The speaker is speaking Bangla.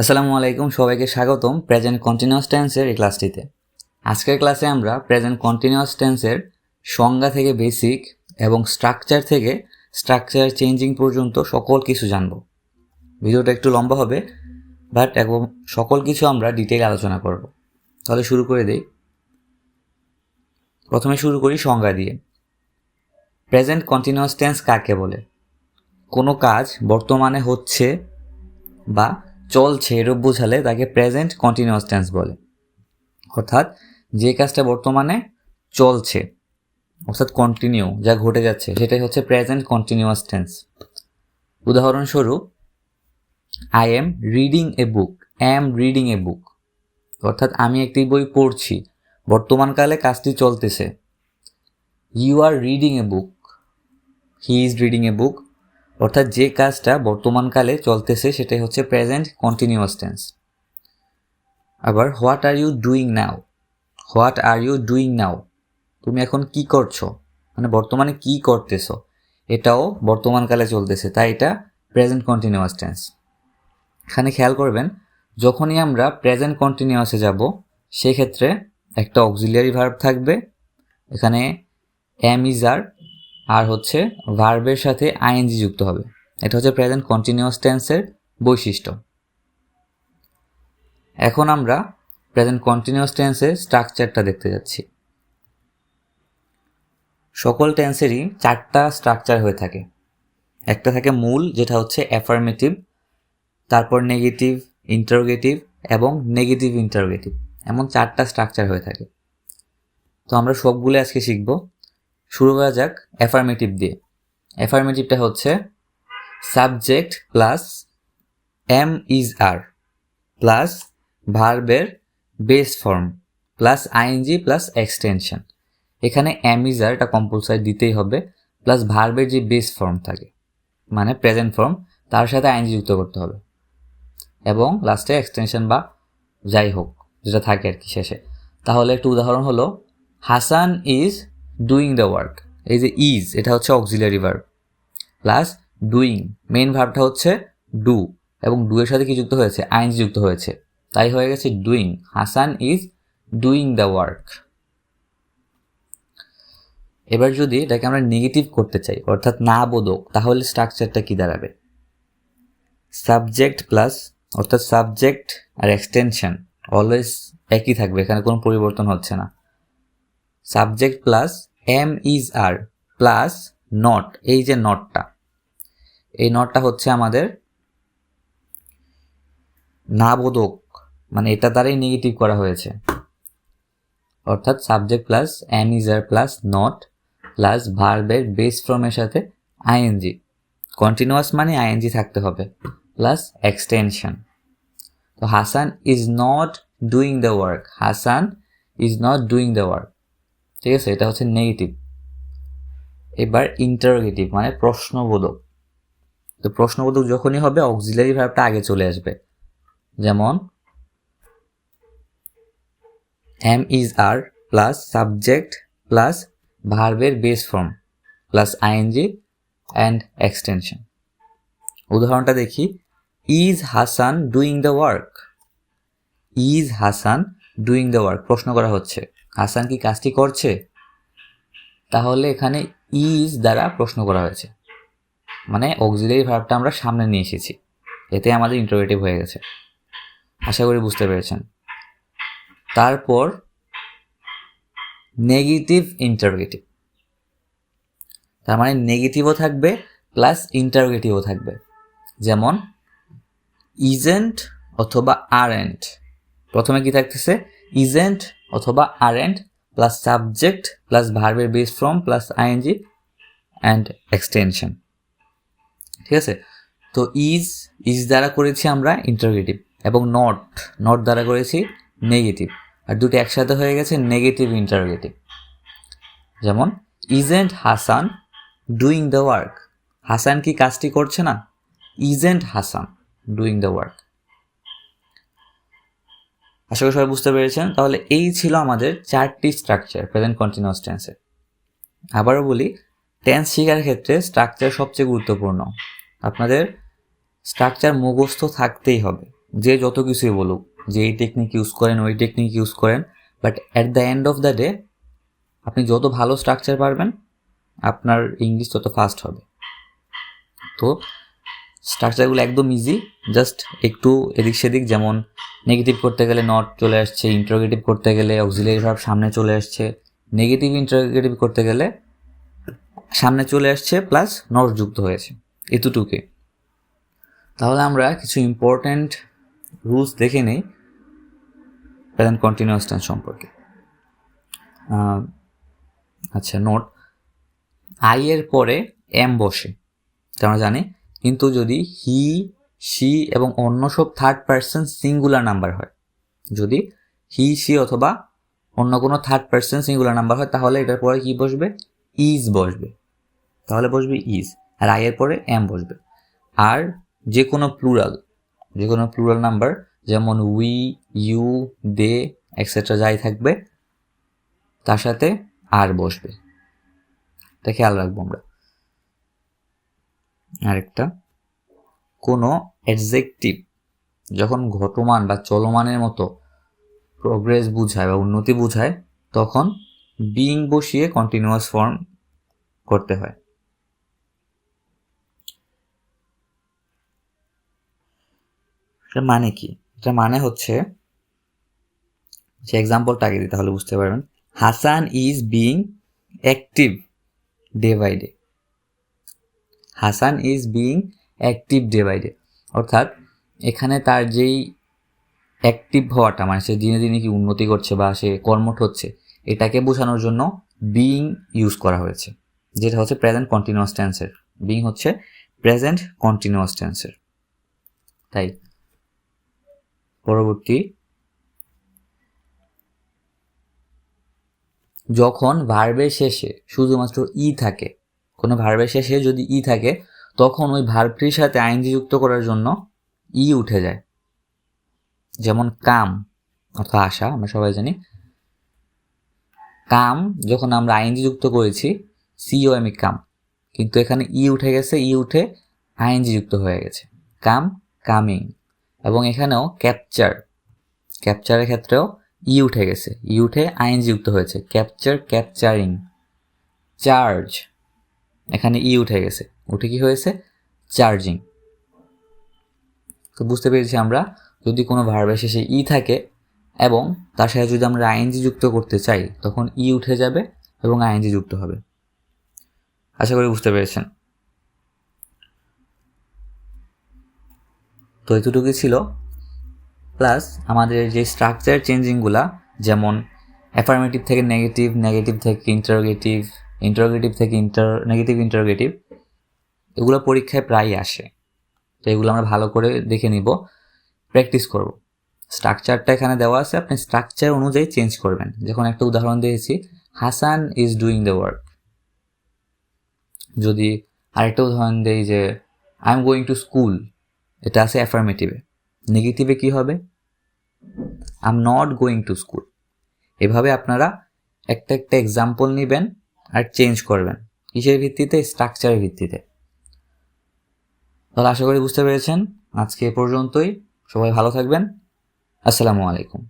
আসসালামু আলাইকুম, সবাইকে স্বাগতম প্রেজেন্ট কন্টিনিউয়াস টেন্সের এই ক্লাসটিতে। আজকের ক্লাসে আমরা প্রেজেন্ট কন্টিনিউয়াস টেন্সের সংজ্ঞা থেকে বেসিক এবং স্ট্রাকচার থেকে স্ট্রাকচার চেঞ্জিং পর্যন্ত সকল কিছু জানব। ভিডিওটা একটু লম্বা হবে বাট এবং সকল কিছু আমরা ডিটেইল আলোচনা করব। তাহলে শুরু করে দেই। প্রথমে শুরু করি সংজ্ঞা দিয়ে। প্রেজেন্ট কন্টিনিউয়াস টেন্স কাকে বলে? কোনো কাজ বর্তমানে হচ্ছে বা চলছে এরূপ বোঝালে তাকে প্রেজেন্ট কন্টিনিউয়াস টেন্স বলে। অর্থাৎ যে কাজটা বর্তমানে চলছে, অর্থাৎ কন্টিনিউ যা ঘটে যাচ্ছে, সেটাই হচ্ছে প্রেজেন্ট কন্টিনিউয়াস টেন্স উদাহরণস্বরূপ I am reading a book am reading a book অর্থাৎ আমি একটি বই পড়ছি, বর্তমানকালে কাজটি চলতেছে। You are reading a book he is reading a book অর্থাৎ যে কাজটা বর্তমানকালে চলতেছে সেটাই হচ্ছে প্রেজেন্ট কন্টিনিউয়াস টেন্স আবার what are you doing now what are you doing now তুমি এখন কি করছ? মানে বর্তমানে কি করতেছো? এটাও বর্তমানকালে চলতেছে, তাই এটা প্রেজেন্ট কন্টিনিউয়াস টেন্স এখানে খেয়াল করবেন, যখনই আমরা প্রেজেন্ট কন্টিনিউয়াসে যাব, সেক্ষেত্রে একটা অক্সিলিয়ারি ভার্ব থাকবে। এখানে এম ইজ আর আর হচ্ছে ভার্বের সাথে আইএনজি যুক্ত হবে। এটা হচ্ছে প্রেজেন্ট কন্টিনিউয়াস টেন্সের বৈশিষ্ট্য। এখন আমরা প্রেজেন্ট কন্টিনিউয়াস টেন্সের স্ট্রাকচারটা দেখতে যাচ্ছি। সকল টেন্সেরই চারটা স্ট্রাকচার হয়ে থাকে। একটা থাকে মূল, যেটা হচ্ছে অ্যাফার্মেটিভ তারপর নেগেটিভ ইন্টারোগেটিভ এবং নেগেটিভ ইন্টারোগেটিভ এমন চারটা স্ট্রাকচার হয়ে থাকে। তো আমরা সবগুলো আজকে শিখব। শুরু করা যাক অ্যাফার্মেটিভ দিয়ে। অ্যাফার্মেটিভটা হচ্ছে subject plus am is are plus ভার্বের base form plus ING plus extension এখানে এম ইজ আর এটা কম্পালসারি দিতেই হবে প্লাস ভার্বের যে বেস ফর্ম থাকে মানে প্রেজেন্ট ফর্ম তার সাথে আইএনজি যুক্ত করতে হবে। এবং লাস্টে এক্সটেনশন বা যাই হোক, যেটা থাকে আর কি শেষে। তাহলে একটু উদাহরণ হলো Hasan is doing the work এই যে ইজ এটা হচ্ছে auxiliary verb plus doing main ভার্বটা হচ্ছে ডু এবং ডু এর সাথে কি যুক্ত হয়েছে? আইন যুক্ত হয়েছে। তাই হয়ে গেছে doing Hasan is doing the work এবার যদি এটাকে আমরা নেগেটিভ করতে চাই, অর্থাৎ না বোধক, তাহলে স্ট্রাকচারটা কি দাঁড়াবে? সাবজেক্ট প্লাস অর্থাৎ সাবজেক্ট আর এক্সটেনশন অলওয়েজ একই থাকবে, এখানে কোনো পরিবর্তন হচ্ছে না। Subject plus am is are plus not, এই যে নটটা। এই নটটা হচ্ছে আমাদের না বোধক মানে এটা দ্বারাই নেগেটিভ করা হয়েছে। অর্থাৎ subject plus am is are plus not plus ভার্বের বেস ফর্মের সাথে আইএনজি। কন্টিনিউয়াস মানে আইএনজি থাকতে হবে, প্লাস এক্সটেনশন। তো Hasan is not doing the work Hasan is not doing the work ঠিক আছে? এটা হচ্ছে নেগেটিভ এবার ইন্টারোগেটিভ মানে প্রশ্নবোধক। তো প্রশ্নবোধক যখনই হবে অক্সিলারি ভার্বটা আগে চলে আসবে। যেমন am is are plus subject plus ভার্বের base form plus ING and extension উদাহরণটা দেখি। Is Hasan doing the work is Hasan doing the work প্রশ্ন করা হচ্ছে। হাসান কি কাজটি করছে? তাহলে এখানে ইজ দ্বারা প্রশ্ন করা হয়েছে। মানে অক্সিলারি ভার্বটা আমরা সামনে নিয়ে এসেছি। এতে আমাদের ইন্টারোগেটিভ হয়ে গেছে। আশা করি বুঝতে পেরেছেন। তারপর নেগেটিভ ইন্টারোগেটিভ তার মানে নেগেটিভও থাকবে প্লাস ইন্টারোগেটিভও থাকবে। যেমন ইজেন্ট অথবা আরেন্ট প্রথমে কি থাকতেছে? ইজেন্ট অথবা আরেন্ট প্লাস সাবজেক্ট প্লাস ভার্বের base form plus ING and extension ঠিক আছে? তো ইজ ইজ দ্বারা করেছি আমরা ইন্টারগেটিভ এবং নট নট দ্বারা করেছি নেগেটিভ আর দুটো একসাথে হয়ে গেছে নেগেটিভ ইন্টারগেটিভ যেমন isn't Hasan doing the work Hasan কি কাজটি করছে না? Isn't Hasan doing the work আশা করি সবাই বুঝতে পেরেছেন। তাহলে এই ছিল আমাদের চারটি স্ট্রাকচার প্রেজেন্ট কন্টিনিউয়াস টেন্সের আবারও বলি টেন্স শেখার ক্ষেত্রে স্ট্রাকচার সবচেয়ে গুরুত্বপূর্ণ। আপনাদের স্ট্রাকচার মুখস্থ থাকতেই হবে। যে যত কিছুই বলুক যে এই টেকনিক ইউজ করেন, ওই টেকনিক ইউজ করেন but at the end of the day আপনি যত ভালো স্ট্রাকচার পারবেন, আপনার ইংলিশ তত ফাস্ট হবে। তো স্ট্রাকচারগুলো একদম ইজি জাস্ট একটু এদিক সেদিক যেমন নেগেটিভ করতে গেলে নট চলে আসছে ইন্টারোগেটিভ করতে গেলে অক্সিলারি ভার্ব সামনে চলে আসছে নেগেটিভ ইন্টারোগেটিভ করতে গেলে সামনে চলে আসছে প্লাস নট যুক্ত হয়েছে, এতটুকুই। তাহলে আমরা কিছু ইম্পর্ট্যান্ট রুলস দেখে নিই প্রেজেন্ট কন্টিনিউয়াস টেন্স সম্পর্কে। আচ্ছা নোট আই এর পরে এম বসে আমরা জানি কিন্তু যদি হি সি এবং অন্য সব থার্ড পার্সন সিঙ্গুলার নাম্বার হয়, যদি হি সি অথবা অন্য কোনো থার্ড পার্সন সিঙ্গুলার নাম্বার হয়, তাহলে এটার পরে কি বসবে? ইজ বসবে। তাহলে বসবে ইজ আর আই এর পরে এম বসবে। আর যে কোনো প্লুরাল যে কোনো প্লুরাল নাম্বার যেমন উই ইউ দে এক্সেট্রা যাই থাকবে, তার সাথে আর বসবে। এটা খেয়াল রাখব আমরা। আরেকটা। কোনো অ্যাডজেক্টিভ যখন ঘটমান বা চলমানের মতো প্রোগ্রেস বুঝায় বা উন্নতি বুঝায়, তখন বিং বসিয়ে কন্টিনিউয়াস ফর্ম করতে হয়। এটা মানে কি? এটা মানে হচ্ছে, যে এক্সাম্পলটা আগে দিই তাহলে বুঝতে পারবেন। Hasan is being active day by day Hasan is being active day by day অর্থাৎ এখানে তার যেই অ্যাক্টিভ হওয়াটা মানে সে দিনে দিনে কি উন্নতি করছে বা সে কর্মঠ হচ্ছে, এটাকে বোঝানোর জন্য বিং ইউজ করা হয়েছে। যেটা হচ্ছে প্রেজেন্ট কন্টিনিউয়াস টেন্সের বিং হচ্ছে প্রেজেন্ট কন্টিনিউয়াস টেন্সের তাই পরবর্তী যখন ভার্বের শেষে শুধুমাত্র ই থাকে কোনো ভার্বের শেষে যদি ই থাকে, তখন ওই ভার্বটির সাথে আইনজি যুক্ত করার জন্য ই উঠে যায়। যেমন কাম, অর্থাৎ আশা, আমরা সবাই জানি। কাম, যখন আমরা আইনজি যুক্ত করেছি, সিও এম কাম। কিন্তু এখানে ই উঠে গেছে, ই উঠে আইনজি যুক্ত হয়ে গেছে। Come, coming. এবং এখানেও ক্যাপচার ক্যাপচারের ক্ষেত্রেও ই উঠে গেছে। ই উঠে আইনজি যুক্ত হয়েছে। ক্যাপচার ক্যাপচারিং চার্জ এখানে ই উঠে গেছে। উঠে কি হয়েছে? চার্জিং তো বুঝতে পেরেছি আমরা, যদি কোনো ভার্বের শেষে ই থাকে এবং তার সাথে যদি আমরা আইএনজি যুক্ত করতে চাই, তখন ই উঠে যাবে এবং আইএনজি যুক্ত হবে। আশা করি বুঝতে পেরেছেন। তো এতটুকুই ছিল। প্লাস আমাদের যে স্ট্রাকচার চেঞ্জিংগুলা যেমন অ্যাফার্মেটিভ থেকে নেগেটিভ নেগেটিভ থেকে ইন্টারোগেটিভ ইন্টারোগেটিভ থেকে ইন্টার নেগেটিভ ইন্টারোগেটিভ এগুলো পরীক্ষায় প্রায়ই আসে। তো এগুলো আমরা ভালো করে দেখে নিব প্র্যাকটিস করব। স্ট্রাকচারটা এখানে দেওয়া আছে, আপনি স্ট্রাকচার অনুযায়ী চেঞ্জ করবেন। যখন একটা উদাহরণ দিয়েছি, Hasan is doing the work যদি আরেকটা উদাহরণ দেই যে I am going to school এটা আছে অ্যাফার্মেটিভে নেগেটিভে কি হবে? I am not going to school এভাবে আপনারা একটা একটা এক্সাম্পল নেবেন আর চেঞ্জ করবেন। কিসের ভিত্তিতে? স্ট্রাকচারের ভিত্তিতে। তাহলে আশা করি বুঝতে পেরেছেন। আজকে পর্যন্তই। সবাই ভালো থাকবেন। আসসালামু আলাইকুম।